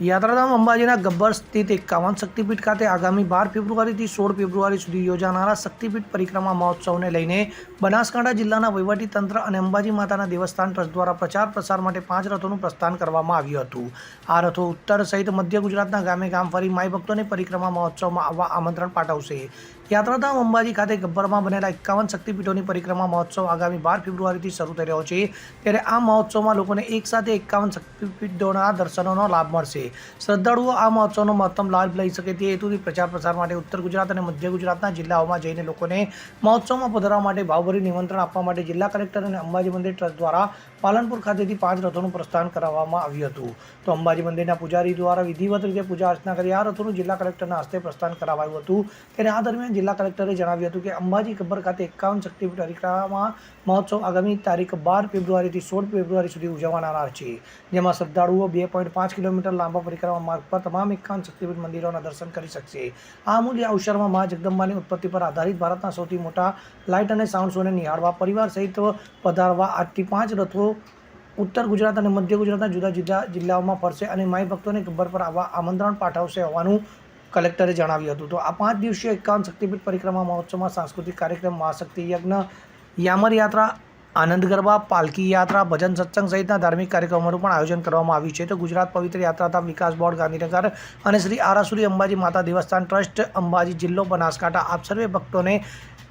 યાત્રાધામ અંબાજીના ગબ્બર સ્થિત એકાવન શક્તિપીઠ ખાતે આગામી બાર ફેબ્રુઆરીથી સોળ ફેબ્રુઆરી સુધી યોજાનારા શક્તિપીઠ પરિક્રમા મહોત્સવને લઈને બનાસકાંઠા જિલ્લાના વહીવટી તંત્ર અને અંબાજી માતાના દેવસ્થાન ટ્રસ્ટ દ્વારા પ્રચાર પ્રસાર માટે પાંચ રથોનું પ્રસ્થાન કરવામાં આવ્યું હતું. આ રથો ઉત્તર સહિત મધ્ય ગુજરાતના ગામે ગામ ફરી માઈ ભક્તોને પરિક્રમા મહોત્સવમાં આવવા આમંત્રણ પાઠવશે. યાત્રાધામ અંબાજી ખાતે ગબ્બરમાં બનેલા એકાવન શક્તિપીઠોની પરિક્રમા મહોત્સવ આગામી બાર ફેબ્રુઆરીથી શરૂ થઈ રહ્યો છે. ત્યારે આ મહોત્સવમાં લોકોને એકસાથે એકાવન શક્તિપીઠોના દર્શનોનો લાભ મળશે. શ્રદ્ધાળુઓ આ મહોત્સવનો મહત્તમ લાભ લઈ શકે તે હેતુથી પ્રચાર પ્રસાર માટે ઉત્તર ગુજરાત અને મધ્ય ગુજરાતના જિલ્લાઓમાં જઈને લોકોને મહોત્સવમાં પધારવા માટે ભાવભરી નિમંત્રણ આપવા માટે જિલ્લા કલેક્ટર અને અંબાજી મંદિર ટ્રસ્ટ દ્વારા પાલનપુર ખાતેથી પાંચ રથોનું પ્રસ્થાન કરાવવામાં આવ્યું હતું. તો અંબાજી મંદિરના પૂજારી દ્વારા વિધિવત રીતે પૂજા અર્ચના કરી આ રથોનું જિલ્લા કલેક્ટરના હસ્તે પ્રસ્થાન કરાવાયું હતું. ત્યારે આ દરમિયાન જિલ્લા કલેક્ટરે જણાવ્યું હતું કે અંબાજી ગબ્બર ખાતે એકાવન શક્તિપીઠ પરિક્રમા મહોત્સવ આગામી તારીખ બાર ફેબ્રુઆરીથી સોળ ફેબ્રુઆરી સુધી ઉજવવાના છે, જેમાં શ્રદ્ધાળુઓ બે પોઈન્ટ પાંચ કિલોમીટર લાંબા પરિક્રમા માર્ગ પર તમામ એકાવન શક્તિપીઠ મંદિરોના દર્શન કરી શકશે. આ મૂલ્ય અવસરમાં મા જગદંબાની ઉત્પત્તિ પર આધારિત ભારતના સૌથી મોટા લાઇટ અને સાઉન્ડ શોને નિહાળવા, પરિવાર સહિત પધારવા આજથી પાંચ રથો ઉત્તર ગુજરાત અને મધ્ય ગુજરાતના જુદા જુદા જિલ્લાઓમાં ફરશે અને માઈ ભક્તોને ગબ્બર પર આવવા આમંત્રણ પાઠવશે હોવાનું કલેક્ટરે જણાવ્યું હતું. તો આ પાંચ દિવસીય એકાવન શક્તિપીઠ પરિક્રમા મહોત્સવમાં સાંસ્કૃતિક કાર્યક્રમ, મહાશક્તિ યજ્ઞ, યામર યાત્રા આનંદ ગરબા પાલકી યાત્રા, ભજન સત્સંગ સહિતના ધાર્મિક કાર્યક્રમોનું પણ આયોજન કરવામાં આવ્યું છે. તો ગુજરાત પવિત્ર યાત્રાધામ વિકાસ બોર્ડ, ગાંધીનગર અને શ્રી આરાસુરી અંબાજી માતા દેવસ્થાન ટ્રસ્ટ અંબાજી જિલ્લો બનાસકાંઠા. આપ સર્વે ભક્તોને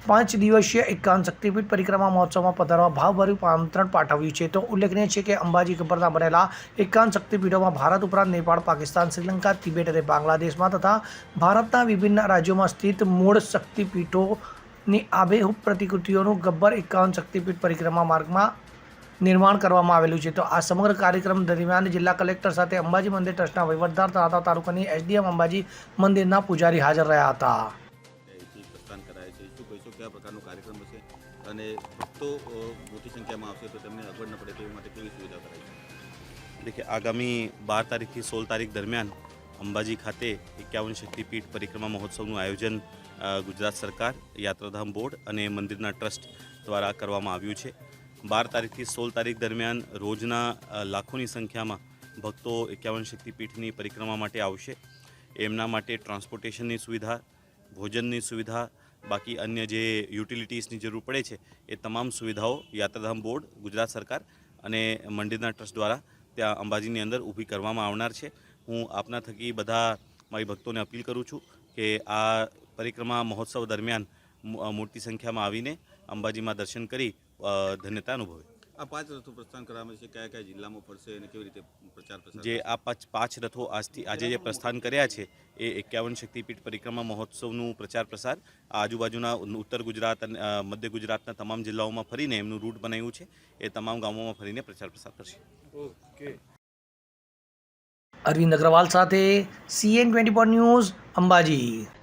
પાંચ દિવસીય એકાવન શક્તિપીઠ પરિક્રમા મહોત્સવમાં પધારવા ભાવભર્યું આમંત્રણ પાઠવ્યું છે. તો ઉલ્લેખનીય છે કે અંબાજી ગબ્બરના બનેલા એકાવન શક્તિપીઠોમાં ભારત ઉપરાંત નેપાળ, પાકિસ્તાન, શ્રીલંકા, તિબેટ અને બાંગ્લાદેશમાં તથા ભારતના વિભિન્ન રાજ્યોમાં સ્થિત મૂળ ની આબેહૂબ પ્રતિકૃતિઓનું ગબ્બર એકાવન શક્તિપીઠ પરિક્રમા માર્ગમાં નિર્માણ કરવામાં આવેલું છે. તો આ સમગ્ર કાર્યક્રમ દરમિયાન જિલ્લા કલેક્ટર સાથે અંબાજી મંદિર ટ્રસ્ટના વહીવટદાર તથા તાલુકાની એસડીએમ અંબાજી મંદિરના પૂજારી હાજર રહ્યા હતા. કાર્યક્રમ હશે? અને ભક્તો મોટી સંખ્યામાં આવશે તો તેમને અગવડ ન પડે તે માટે કેવી સુવિધા કરાય છે? એટલે કે આગામી બાર તારીખથી સોળ તારીખ દરમિયાન અંબાજી ખાતે એકાવન શક્તિપીઠ પરિક્રમા મહોત્સવનું આયોજન ગુજરાત સરકાર, યાત્રાધામ બોર્ડ અને મંદિરના ટ્રસ્ટ દ્વારા કરવામાં આવ્યું છે. બાર તારીખથી સોળ તારીખ દરમિયાન રોજના લાખોની સંખ્યામાં ભક્તો એકાવન શક્તિપીઠની પરિક્રમા માટે આવશે. એમના માટે ટ્રાન્સપોર્ટેશનની સુવિધા, ભોજનની સુવિધા, બાકી અન્ય જે યુટિલિટીઝની જરૂર પડે છે, એ તમામ સુવિધાઓ યાત્રાધામ બોર્ડ, ગુજરાત સરકાર અને મંદિરના ટ્રસ્ટ દ્વારા ત્યાં અંબાજીની અંદર ઊભી કરવામાં આવનાર છે. હું આપના થકી બધા મારી ભક્તોને અપીલ કરું છું કે આ પરિક્રમા મહોત્સવ દરમિયાન મોટી સંખ્યામાં આવીને અંબાજીમાં દર્શન કરી ધન્યતા અનુભવે. આ પાંચ રથો પ્રસ્થાન કરવામાં છે કયા કયા જિલ્લામાં ફરશે અને કેવી રીતે પ્રચાર પ્રસાર જે આ પાંચ પાંચ રથો આજથી આજે જે પ્રસ્થાન કર્યા છે એ એકાવન શક્તિપીઠ પરિક્રમા મહોત્સવનું પ્રચાર પ્રસાર આજુબાજુના ઉત્તર ગુજરાત અને મધ્ય ગુજરાતના તમામ જિલ્લાઓમાં ફરીને એમનું રૂટ બનાવ્યું છે એ તમામ ગામોમાં ફરીને પ્રચાર પ્રસાર કરશે. અરવિંદ અગ્રવાલ સાથે CN twenty four news Ambaji.